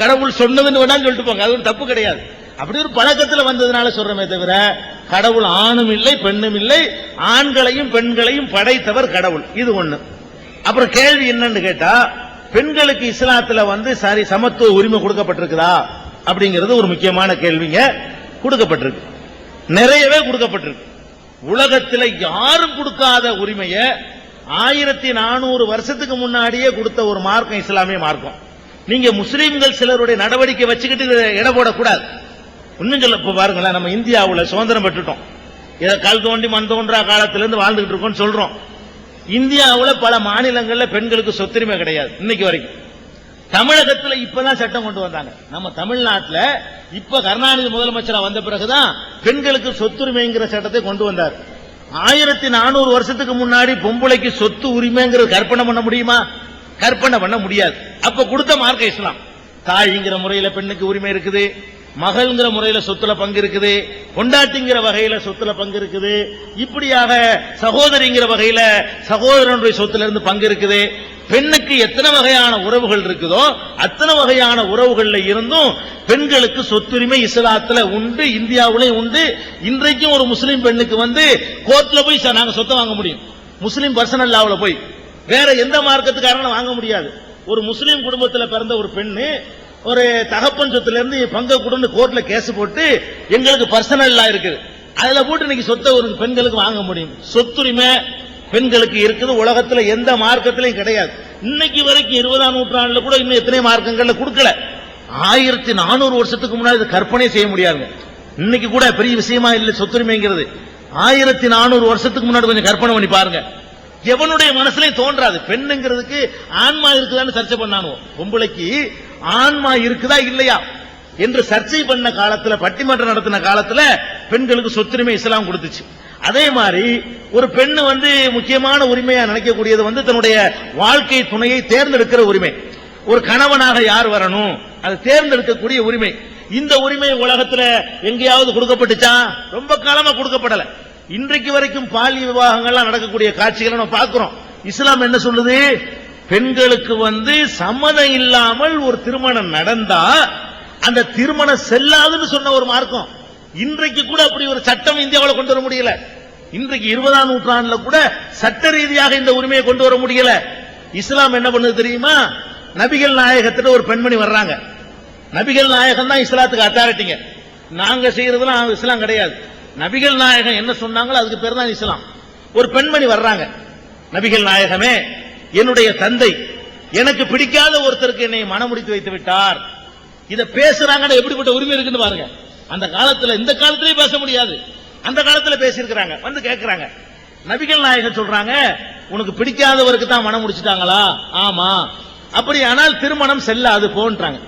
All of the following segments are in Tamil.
கடவுள் சொன்னதுன்னு வேணாலும் சொல்லிட்டு போங்க. அது ஒரு தப்பு கிடையாது. அப்படி ஒரு பழக்கத்துல வந்ததுனால சொல்றமே தவிர கடவுள் ஆணும் இல்லை பெண்ணும் இல்லை. ஆண்களையும் பெண்களையும் படைத்தவர் கடவுள். இது ஒண்ணு. அப்புறம் கேள்வி என்னன்னு கேட்டா பெண்களுக்கு இஸ்லாத்துல வந்து சரி சமத்துவ உரிமை கொடுக்கப்பட்டிருக்குதா? அப்படிங்கிறது ஒரு முக்கியமான கேள்விங்க கொடுக்கப்பட்டிருக்கு. நிறையவே கொடுக்கப்பட்டிருக்கு. உலகத்தில் யாரும் கொடுக்காத உரிமையை ஆயிரத்தி நானூறு வருஷத்துக்கு முன்னாடியே கொடுத்த ஒரு மார்க்கம் இஸ்லாமிய மார்க்கம். நீங்க முஸ்லீம்கள் சிலருடைய நடவடிக்கை வச்சுக்கிட்டு இடம் போடக்கூடாது. இன்னும் சொல்ல பாருங்களேன் நம்ம இந்தியாவில் சுதந்திரம் பெற்றுட்டோம். இதை கல் தோண்டி மண் தோன்றா காலத்திலிருந்து வாழ்ந்துகிட்டு இருக்கோம்னு சொல்றோம். இந்தியாவில் பல மாநிலங்களில் பெண்களுக்கு சொத்துரிமை கிடையாது இன்னைக்கு வரைக்கும். தமிழகத்தில் இப்பதான் சட்டம் கொண்டு வந்தாங்க. நம்ம தமிழ்நாட்டில் இப்ப கருணாநிதி முதலமைச்சராக வந்த பிறகுதான் பெண்களுக்கு சொத்துரிமைங்கிற சட்டத்தை கொண்டு வந்தார். ஆயிரத்தி நானூறு வருஷத்துக்கு முன்னாடி பொம்பளைக்கு சொத்து உரிமைங்கிறது கற்பனை பண்ண முடியுமா? கற்பனை பண்ண முடியாது. அப்ப கொடுத்த மார்க்க இஸ்லாம். தாய்ங்கிற முறையில பெண்ணுக்கு உரிமை இருக்குது. மகள்ங்கிற முறையில சொத்துல பங்கு இருக்குது. கொண்டாட்டிங்கிற வகையில சொத்துல பங்கு இருக்குது. இப்படியாக சகோதரிங்கிற வகையில சகோதரனுடைய சொத்துல இருந்து பங்கு இருக்குது. பெண்ணுக்கு எத்தனை வகையான உறவுகள் இருக்குதோ அத்தனை வகையான உறவுகள்ல இருந்தும் பெண்களுக்கு சொத்துரிமை இஸ்லாத்துல உண்டு இந்தியாவிலையும் உண்டு. இன்றைக்கும் ஒரு முஸ்லீம் பெண்ணுக்கு வந்து கோர்ட்ல போய் நாங்க சொத்தை வாங்க முடியும். முஸ்லீம் பர்சனல் லாவில் போய். வேற எந்த மார்க்கத்துக்காரங்களும் வாங்க முடியாது. ஒரு முஸ்லீம் குடும்பத்தில் பிறந்த ஒரு பெண்ணு ஒரு தகப்பன் சொத்துல இருந்து பங்க கொடுன்னு கோர்ட்ல கேஸ் போட்டு எங்களுக்கு பர்சனல் இருக்குது. அதுல போட்டு இன்னைக்கு சொத்தை ஒரு பெண்களுக்கு வாங்க முடியும். சொத்துரிமை பெண்களுக்கு இருக்குது. உலகத்துல எந்த மார்க்கத்திலையும் கிடையாது. இன்னைக்கு வரைக்கும் இருபதாம் நூற்றாண்டுல கூட இன்னும் எத்தனை மார்க்கங்கள்ல கொடுக்கல. ஆயிரத்தி நானூறு வருஷத்துக்கு முன்னாடி இது கற்பனை செய்ய முடியாதுங்க இன்னைக்கு கூட பெரிய விஷயமா இல்லை சொத்துரிமைங்கிறது. ஆயிரத்தி நானூறு வருஷத்துக்கு முன்னாடி கொஞ்சம் கற்பனை பண்ணி பாருங்க. எவனுடைய மனசுலயும் தோன்றாது. பெண்ணுங்கிறதுக்கு ஆன்மா இருக்குதான்னு சர்ச்சை பண்ணானோ? பொம்பளைக்கு ஆன்மா இருக்குதா இல்லையா? என்று சர்ச்சை பண்ண காலத்துல பட்டிமன்றம் நடத்தின காலத்துல பெண்களுக்கு சொத்துரிமை இஸ்லாம் கொடுத்துச்சு. அதே மாதிரி ஒரு பெண்ணு வந்து முக்கியமான உரிமையா நினைக்கக்கூடியது வந்து தன்னுடைய வாழ்க்கை துணையை தேர்ந்தெடுக்கிற உரிமை. ஒரு கணவனாக யார் வரணும்? அதை தேர்ந்தெடுக்கக்கூடிய உரிமை. இந்த உரிமை உலகத்துல எங்கேயாவது கொடுக்கப்பட்டுச்சா? ரொம்ப காலமா கொடுக்கப்படலை. இன்றைக்கு வரைக்கும் பாலி விவாகங்கள்லாம் நடக்கக்கூடிய காட்சிகளை நம்ம பார்க்கிறோம். இஸ்லாம் என்ன சொல்லுது? பெண்களுக்கு வந்து சம்மதம் இல்லாமல் ஒரு திருமணம் நடந்தா அந்த திருமணம் செல்லாதுன்னு சொன்ன ஒரு மார்க்கம். இன்றைக்கு கூட அப்படி ஒரு சட்டம் இந்தியாவில் கொண்டு வர முடியல. இன்றைக்கு இருபதாம் நூற்றாண்டுல கூட சட்ட ரீதியாக இந்த உரிமையை கொண்டு வர முடியல. இஸ்லாம் என்ன பண்ணுது தெரியுமா? நபிகள் நாயகத்திட்ட ஒரு பெண்மணி வர்றாங்க. நபிகள் நாயகம் தான் இஸ்லாத்துக்கு அத்தாரிட்டிங்க நாங்க செய்யறதுலாம் இஸ்லாம் கிடையாது. நபிகள் நாயகம் என்ன சொன்னாங்களோ அதுக்கு பேர் தான் இஸ்லாம். ஒரு பெண்மணி வர்றாங்க. நபிகள் நாயகமே என்னுடைய தந்தை எனக்கு பிடிக்காத ஒருத்தருக்கு என்னை மனமுடித்து வைத்து விட்டார். இதை பேசுறாங்கன்னா எப்படிப்பட்ட உரிமை இருக்குன்னு பாருங்க. அந்த காலத்துல இந்த காலத்திலே பேச முடியாது. அந்த காலத்துல பேசியிருக்கிறாங்க. வந்து கேட்கிறாங்க நபிகள் நாயகம் சொல்றாங்க உனக்கு பிடிக்காதவருக்கு தான் மனம் முடிச்சிட்டாங்களா? ஆமா. அப்படியானால் திருமணம் செல்லாது போன்றாங்க.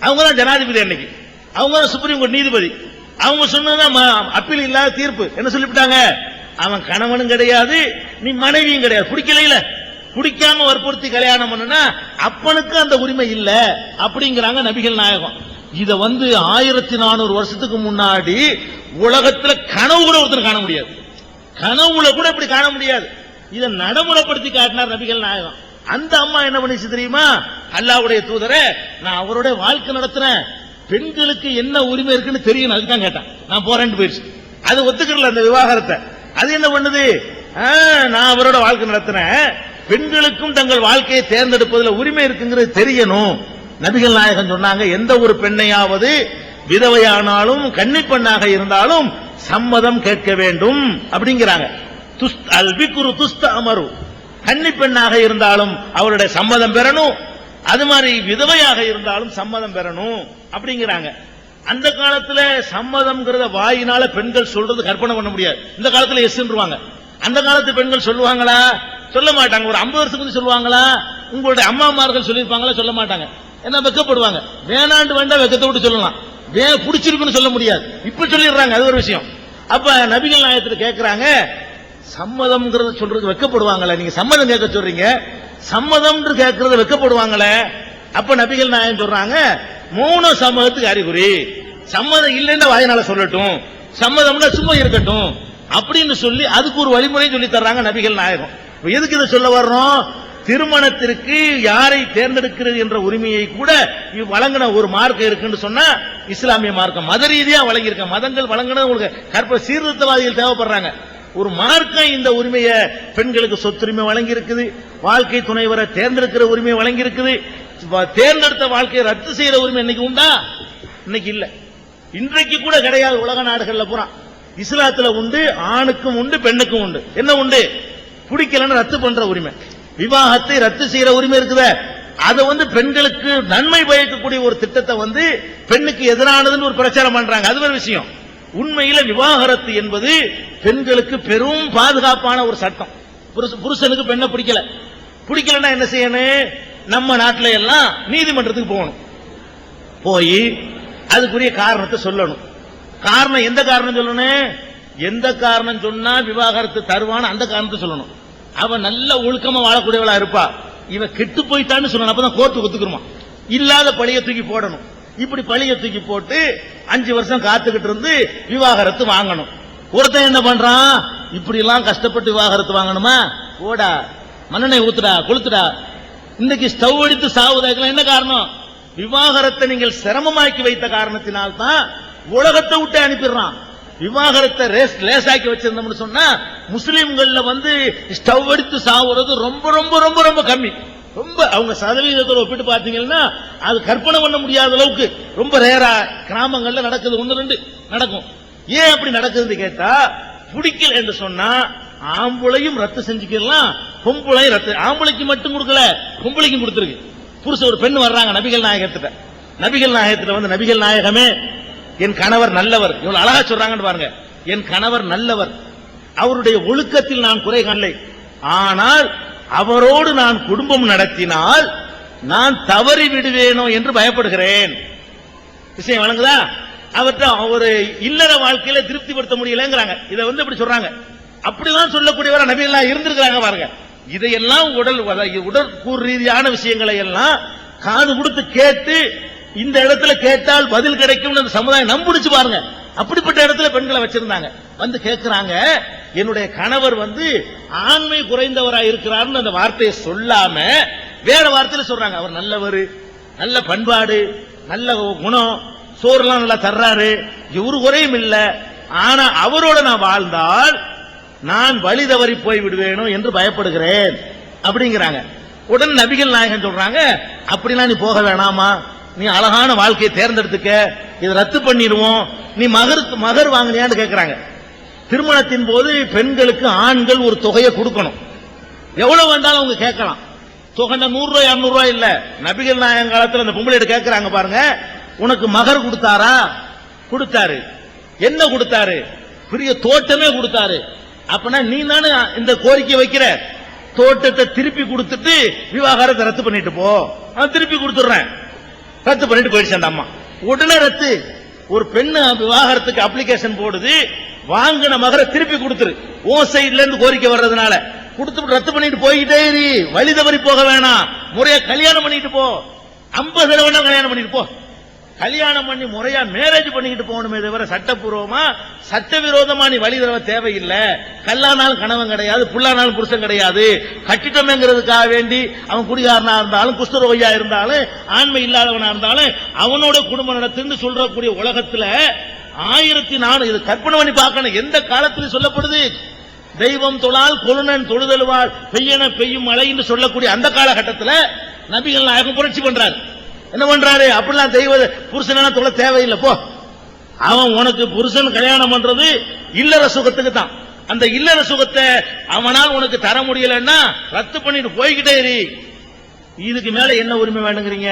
அவங்க தான் ஜனாதிபதி அன்னைக்கு. அவங்க தான் சுப்ரீம் கோர்ட் நீதிபதி. அவங்க சொன்னதான் அப்பீல் இல்லாத தீர்ப்பு. என்ன சொல்லிவிட்டாங்க? அவன் கணவனும் கிடையாது நீ மனைவியும் கிடையாது. பிடிக்கல பிடிக்காம வற்புறுத்தி கல்யாணம் பண்ணுனா அப்பனுக்கு அந்த உரிமை இல்ல. அப்படிங்கிறாங்க நபிகள் நாயகம். இத வந்து ஆயிரத்தி நானூறு வருஷத்துக்கு முன்னாடி உலகத்துல கனவு கூட ஒருத்தர் காண முடியாது. கனவுல கூட இப்படி காண முடியாது. இதை நடைமுறைப்படுத்தி காட்டினார் நபிகள் நாயகம். அந்த அம்மா என்ன பண்ணிச்சு தெரியுமா? அல்லாவுடைய தூதரை நான் அவருடைய வாழ்க்கை நடத்துறேன். பெண்களுக்கு என்ன உரிமை இருக்குன்னு தெரியும் அதுதான் கேட்டேன். நான் போறேன்னு போயிடுச்சு. அது ஒத்துக்கல அந்த விவாகரத்தை. அது என்ன பண்ணுது? நான் அவரோட வாழ்க்கை நடத்தினேன். பெண்களுக்கும் தங்கள் வாழ்க்கையை தேர்ந்தெடுப்பதில் உரிமை இருக்குங்கிறது தெரியணும். நபிகள் நாயகம் சொன்னாங்க எந்த ஒரு பெண்ணையாவது விதவையானாலும் கன்னி பெண்ணாக இருந்தாலும் சம்மதம் கேட்க வேண்டும் அப்படிங்கிறாங்க. துஸ்த் அல்பிக்குரு துஸ்த அமரு. கன்னி பெண்ணாக இருந்தாலும் அவருடைய சம்மதம் பெறணும். அது மாதிரி விதவையாக இருந்தாலும் சம்மதம் பெறணும் அப்படிங்கிறாங்க. அந்த காலத்துல சம்மதம்ங்கிறத வாயினால பெண்கள் சொல்றது கற்பனை பண்ண முடியாது. இந்த காலத்துல எஸ்ன்றுவாங்க அந்த காலத்து பெண்கள் சொல்லுவாங்களா? சொல்ல மாட்டாங்க. ஒரு ஐம்பது வருஷத்துக்கு சொல்லுவாங்களா? உங்களுடைய அம்மாமார்கள் சொல்லியிருப்பாங்களா? சொல்ல மாட்டாங்க. என்ன வெக்கப்படுவாங்க. வேணாண்டு வேண்டாம் வெக்கத்தை விட்டு சொல்லலாம். வே பிடிச்சிருக்குன்னு சொல்ல முடியாது. இப்ப சொல்லிடுறாங்க. அது ஒரு விஷயம். அப்ப நபிகள் நாயத்தில் கேட்கிறாங்க சம்மதம்ங்கிறத சொல்றது வெக்கப்படுவாங்களா நீங்க சம்மதம் கேட்க சொல்றீங்க. சம்மதம் கேட்கறது வெக்கப்படுவாங்களே. அப்ப நபிகள் நாயகம் சொல்றாங்க மூணு சம்மதத்துக்கு அறிகுறி. சம்மதம் இல்லைன்னா வாயினால சொல்லட்டும். சம்மதம்னா சும்மா இருக்கட்டும். அப்படின்னு சொல்லி அதுக்கு ஒரு வழிமுறை சொல்லி தர்றாங்க நபிகள் நாயகம். எதுக்கு இதை சொல்ல வர்றோம்? திருமணத்திற்கு யாரை தேர்ந்தெடுக்கிறது என்ற உரிமையை கூட இவ் வழங்கின ஒரு மார்க்கம் இருக்குன்னு சொன்னா இஸ்லாமிய மார்க்கம். மத ரீதியா வழங்கியிருக்க மதங்கள் வழங்கின உங்களுக்கு கற்ப சீர்திருத்தவாதிகள் தேவைப்படுறாங்க. ஒரு மார்க்கம் இந்த உரிமையை பெண்களுக்கு சொத்துரிமை வழங்கி இருக்குது வாழ்க்கை துணைவரை தேர்ந்தெடுக்கிற உரிமை வழங்கி இருக்குது தேர்ந்தெடுத்த வாழ்க்கையை ரத்து செய்யற உரிமை இன்னைக்கு உண்டா? இன்னைக்கு இல்ல. இன்றைக்கு கூட கிடையாது. உலக நாடுகள்ல பூரா. இஸ்லாத்துல உண்டு ஆணுக்கும் உண்டு பெண்ணுக்கும் உண்டு. என்ன உண்டு? பிடிக்கலன்னு ரத்து பண்ற உரிமை. விவாகத்தை ரத்து செய்யற உரிமை இருக்குத. அதை வந்து பெண்களுக்கு நன்மை பயக்கக்கூடிய ஒரு திட்டத்தை வந்து பெண்ணுக்கு எதிரானதுன்னு ஒரு பிரச்சாரம் பண்றாங்க. அது ஒரு விஷயம். உண்மையில விவாகரத்து என்பது பெண்களுக்கு பெரும் பாதுகாப்பான ஒரு சட்டம். புருஷனுக்கு பெண்ணை பிடிக்கல. பிடிக்கலன்னா என்ன செய்யணும் நம்ம நாட்டில் எல்லாம் நீதிமன்றத்துக்கு போகணும். போய் அதுக்குரிய காரணத்தை சொல்லணும். காரணம் எந்த காரணம் சொல்லணும் எந்த காரணம் சொன்னா விவாகரத்து தருவான்னு அந்த காரணத்தை சொல்லணும். அவன் நல்ல ஒழுக்கமா வாழக்கூடியவளா இருப்பா. இவன் கெட்டு போயிட்டான்னு சொல்லணும். அப்பதான் கோர்ட்டு ஒத்துக்குருமா? இல்லாத பழைய தூக்கி போடணும். இப்படி பழைய தூக்கி போட்டு அஞ்சு வருஷம் காத்துக்கிட்டு இருந்து விவாகரத்து வாங்கணும். ஒருத்தன் என்ன பண்றான்? இப்படி எல்லாம் கஷ்டப்பட்டு விவாகரத்து வாங்கணுமா? ஓடா மண்ணெண்ணெய் ஊத்துடா கொளுத்துடா. இன்னைக்கு ஸ்டவ் அடித்து சாவுதாக்கலாம் என்ன காரணம்? விவாகரத்தை நீங்கள் சிரமமாக்கி வைத்த காரணத்தினால் தான் உலகத்தை விட்டு அனுப்பிடுறான். விவாகரத்தை ரேஸ் லேசாக்கி வச்சிருந்தோம்னு சொன்னா முஸ்லீம்கள்ல வந்து ஸ்டவ் அடித்து சாவுறது ரொம்ப ரொம்ப ரொம்ப ரொம்ப கம்மி. ரொம்ப அவங்க சதவீதத்தோட ஒப்பிட்டு பார்த்தீங்கன்னா அது கற்பனை பண்ண முடியாத அளவுக்கு ரொம்ப ரேரா கிராமங்கள்ல நடக்குது. ஒன்று ரெண்டு நடக்கும். ஏன் அப்படி நடக்குதுன்னு கேட்டா பிடிக்கல என்று சொன்னா ஆம்பளையும் ரத்து செஞ்சுக்கலாம் பொம்பளையும் ரத்து ஆம்பளைக்கு மட்டும் கொடுக்கல பொம்பளைக்கும் கொடுத்துருக்கு. புருஷ ஒரு பெண் வர்றாங்க நபிகள் நாயகத்திட்ட நபிகள் நாயகத்துல வந்து நபிகள் நாயகமே என் கணவர் நல்லவர். இவ்வளவு அழகா சொல்றாங்கன்னு பாருங்க. என் கணவர் நல்லவர். அவருடைய ஒழுக்கத்தில் நான் குறை காணலை. ஆனால் அவரோடு நான் குடும்பம் நடத்தினால் நான் தவறி விடுவேனோ என்று பயப்படுகிறேன். விஷயம் வழங்குதா அவர்கிட்ட ஒரு இல்லற வாழ்க்கையில திருப்திப்படுத்த முடியலங்கிறாங்க. இதை வந்து இப்படி சொல்றாங்க. அப்படிலாம் சொல்லக்கூடியவர நபியெல்லாம் இருந்திருக்கிறாங்க பாருங்க. இதையெல்லாம் உடல் உடல் உடற்கூறு ரீதியான விஷயங்களை எல்லாம் காது கொடுத்து கேட்டு இந்த இடத்துல கேட்டால் பதில் கிடைக்கும் அந்த சமுதாயம் நம்பிடுச்சு பாருங்க. அப்படிப்பட்ட இடத்துல பெண்களை வச்சிருந்தாங்க. வந்து கேட்கிறாங்க என்னுடைய கணவர் வந்து ஆண்மை குறைந்தவரா இருக்கிறார்னு அந்த வார்த்தையை சொல்லாம வேற வார்த்தையில சொல்றாங்க. அவர் நல்லவர் நல்ல பண்பாடு நல்ல குணம் சோறுலாம் நல்லா தர்றாரு. இவரு குறையும் இல்ல. ஆனா அவரோட நான் வாழ்ந்தால் நான் வழி தவறி போய் விடுவேனோ என்று பயப்படுகிறேன். அப்படிங்கிறாங்க. உடன் நபிகள் நாயகன் சொல்றாங்க அப்படிலாம் நீ போக வேணாமா? நீ அழகான வாழ்க்கையை தேர்ந்தெடுத்துக்க. இதை ரத்து பண்ணிடுவோம். நீ மகருக்கு மகர் வாங்கினியான்னு கேட்கிறாங்க திருமணத்தின் போது பெண்களுக்கு ஆண்கள் ஒரு தொகையை கொடுக்கணும். எவ்வளவு வந்தாலும் அவங்க கேட்கலாம். தொகை நூறு ரூபாய் இரநூறுவா ரூபாய் இல்ல. நபிகள் நாயகம் காலத்தில் அந்த பொம்பளை கேட்கறாங்க பாருங்க. உனக்கு மகர் கொடுத்தாரா? கொடுத்தாரு. என்ன கொடுத்தாரு? பெரிய தோட்டமே கொடுத்தாரு. அப்பனா நீ தானே இந்த கோரிக்கை வைக்கிற? தோட்டத்தை திருப்பி கொடுத்துட்டு விவாகரத்தை ரத்து பண்ணிட்டு போ. நான் திருப்பி கொடுத்துடுறேன். ரத்து பண்ணிட்டு போயிடுச்சு அந்த அம்மா. உடனே ரத்து. ஒரு பெண்ணு விவாகரத்துக்கு அப்ளிகேஷன் போடுது. வாங்கின மகரை திருப்பி கொடுத்துரு. ஓ சைட்ல இருந்து கோரிக்கை வர்றதுனால. கொடுத்து ரத்து பண்ணிட்டு போய்கிட்டே இரு. வழி தவறி போக வேணாம். முறையா கல்யாணம் பண்ணிட்டு போ. ஐம்பது தடவை கல்யாணம் பண்ணிட்டு போ. கல்யாணம் பண்ணி முறையா மேரேஜ் பண்ணிக்கிட்டு போகணுமே தவிர சட்டப்பூர்வமா சட்டவிரோதமா நீ வழி தரவ தேவையில்லை. கல்லானாலும் கணவன் கிடையாது புல்லானாலும் புருஷன் கிடையாது. கட்டிட்டமேங்கிறதுக்காக வேண்டி அவன் குடிகாரனா இருந்தாலும் குஷ்டரோகியா இருந்தாலும் ஆண்மை இல்லாதவனா இருந்தாலும் அவனோட குடும்பம் நடத்துன்னு சொல்றக்கூடிய உலகத்துல ஆயிரத்தி நானூறு இது கற்பனை பண்ணி பார்க்கணும். எந்த காலத்திலும் சொல்லப்படுது? தெய்வம் தொழால் கொழுனன் தொழுதலுவாள் பெய்யன பெய்யும் மழை என்று சொல்லக்கூடிய அந்த காலகட்டத்தில் நபிகள் நாயகம் புரட்சி பண்றாரு. என்ன பண்றாரு? அப்படிலாம் தெய்வ புருஷன் தொலை தேவையில்லை. போ. அவன் உனக்கு புருஷன் கல்யாணம் பண்றது இல்லற சுகத்துக்கு தான். அந்த இல்லற சுகத்தை அவனால் உனக்கு தர முடியலன்னா ரத்து பண்ணிட்டு போய்கிட்டே இரு. இதுக்கு மேல என்ன உரிமை வேணுங்கிறீங்க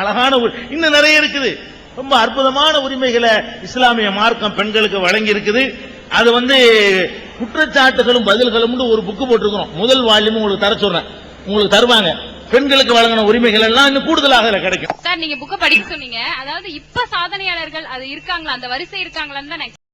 அழகான இன்னும் நிறைய இருக்குது. ரொம்ப அற்புதமான உரிமைகளை இஸ்லாமிய மார்க்கம் பெண்களுக்கு வழங்கி இருக்குது அது வந்து குற்றச்சாட்டுகளும் பதில்களும் ஒரு புக்கு போட்டிருக்கிறோம். முதல் வால்யூம் உங்களுக்கு தர சொல்றேன். உங்களுக்கு தருவாங்க. பெண்களுக்கு வழங்கின உரிமைகள் எல்லாம் இன்னும் கூடுதலாக அதுல கிடைக்கும். சார் நீங்க புக்க படிக்க சொன்னீங்க. அதாவது இப்ப சாதனையாளர்கள் அது இருக்காங்களா? அந்த வரிசை இருக்காங்களான்னு தான்